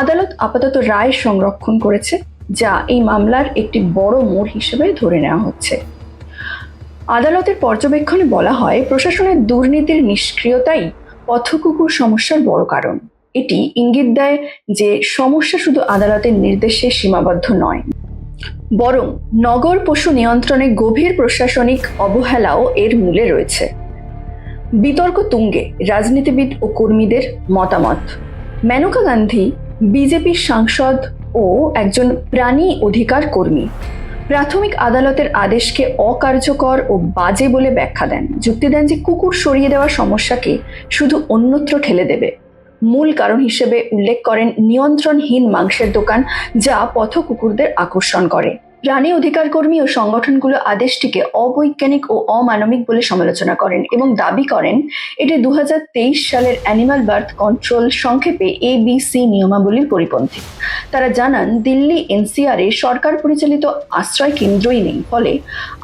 আদালত আপাতত রায় সংরক্ষণ করেছে, যা এই মামলার একটি বড় মোড় হিসেবে ধরে নেওয়া হচ্ছে। আদালতের পর্যবেক্ষণে বলা হয়, প্রশাসনের দুর্নীতির নিষ্ক্রিয়তাই পথকুকুর সমস্যার বড় কারণ। এটি ইঙ্গিত দেয় যে সমস্যা শুধু আদালতের নির্দেশে সীমাবদ্ধ নয়, বরং নগর পশু নিয়ন্ত্রণে গভীর প্রশাসনিক অবহেলাও এর মূলে রয়েছে। বিতর্ক তুঙ্গে রাজনীতিবিদ ও কর্মীদের মতামত। মেনকা গান্ধী বিজেপির সাংসদ ও একজন প্রাণী অধিকার কর্মী। প্রাথমিক আদালতের আদেশকে অকার্যকর ও বাজে বলে ব্যাখ্যা দেন। যুক্তি দেন যে কুকুর সরিয়ে দেওয়া সমস্যাকে শুধু অন্যত্র ঠেলে দেবে। মূল কারণ হিসেবে উল্লেখ করেন নিয়ন্ত্রণহীন মাংসের দোকান যা পথ কুকুরদের আকর্ষণ করে। প্রাণী অধিকার কর্মী ও সংগঠনগুলো আদেশটিকে অবৈজ্ঞানিক ও অমানবিক বলে সমালোচনা করেন এবং দাবি করেন, এটি দুহাজার তেইশ সালের অ্যানিমাল বার্থ কন্ট্রোল সংক্ষেপে এবিসি নিয়মাবলীর পরিপন্থী। তারা জানান, দিল্লি এনসিআর সরকার পরিচালিত আশ্রয় কেন্দ্রই নেই, ফলে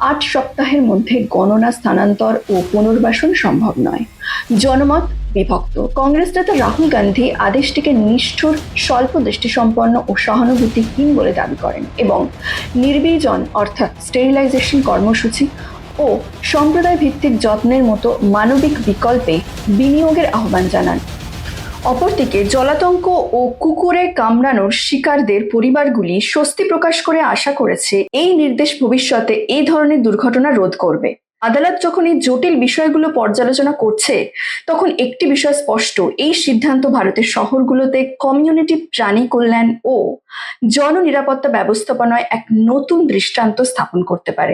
আট সপ্তাহের মধ্যে গণনা স্থানান্তর ও পুনর্বাসন সম্ভব নয়। জনমত বিভক্ত। কংগ্রেস নেতা রাহুল গান্ধী আদেশটিকে নিষ্ঠুর, স্বল্প দৃষ্টিসম্পন্ন ও সহানুভূতিহীন বলে দাবি করেন এবং নির্বীজন অর্থাৎ স্টেরিলাইজেশন কর্মসূচি ও সম্প্রদায় ভিত্তিক যত্নের মতো মানবিক বিকল্পে বিনিয়োগের আহ্বান জানান। অপরদিকে জলাতঙ্ক ও কুকুরে কামড়ানোর শিকারদের পরিবারগুলি স্বস্তি প্রকাশ করে আশা করেছে, এই নির্দেশ ভবিষ্যতে এই ধরনের দুর্ঘটনা রোধ করবে। আদালত যখন এই জটিল বিষয়গুলো পর্যালোচনা করছে, তখন একটি বিষয় স্পষ্ট, এই সিদ্ধান্ত ভারতের শহরগুলোতে কমিউনিটি প্রাণী কল্যাণ ও জননিরাপত্তা ব্যবস্থাপনায় এক নতুন দৃষ্টান্ত স্থাপন করতে পারে।